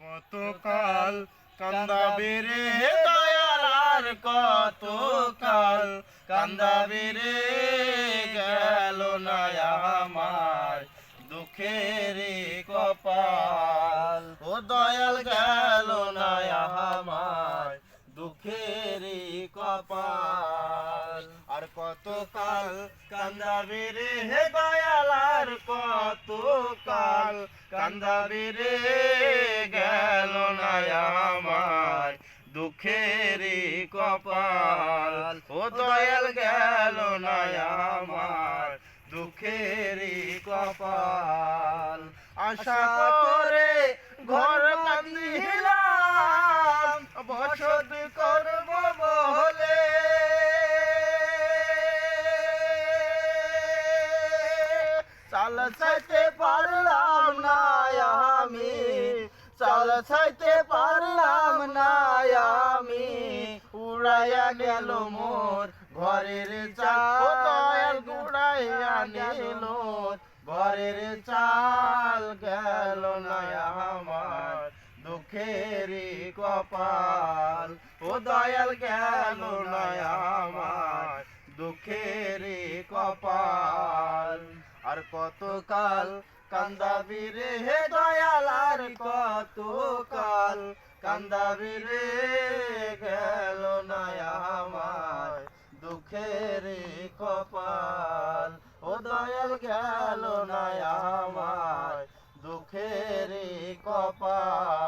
কতকাল কান্দাবে রে দয়াল, আর কতকাল কান্দাবে রে? গেল না আমার দুঃখের কপাল। ও দয়াল, গেল না আমার দুঃখের কপাল। আর কতকাল কান্দাবে রে? হে দয়াল, আর কতকাল কান্দাবে রে? গেল আমার দুঃখের কপাল, ও দয়াল গেল না আমার। দুঃখের কপাল, আশা করে ঘর বান্ধিলাম বসত করব বলে। চাল চাইতে পারলাম চাল চাইতে পারলাম না আমি। উড়াইয়া গেল মোর ঘরের চাল দয়াল গুড়াইয়া নিল ঘরের চাল, গেল না আমার দুঃখের কপাল। ও দয়াল, গেল না আমার দুঃখের কপাল। আর কতকাল কান্দাবি রে, হে দয়াল? কত কাল কান্দাবি রে, গেল না আমার দুঃখের কপাল। ও দয়াল, গেল না আমার দুঃখের কপাল।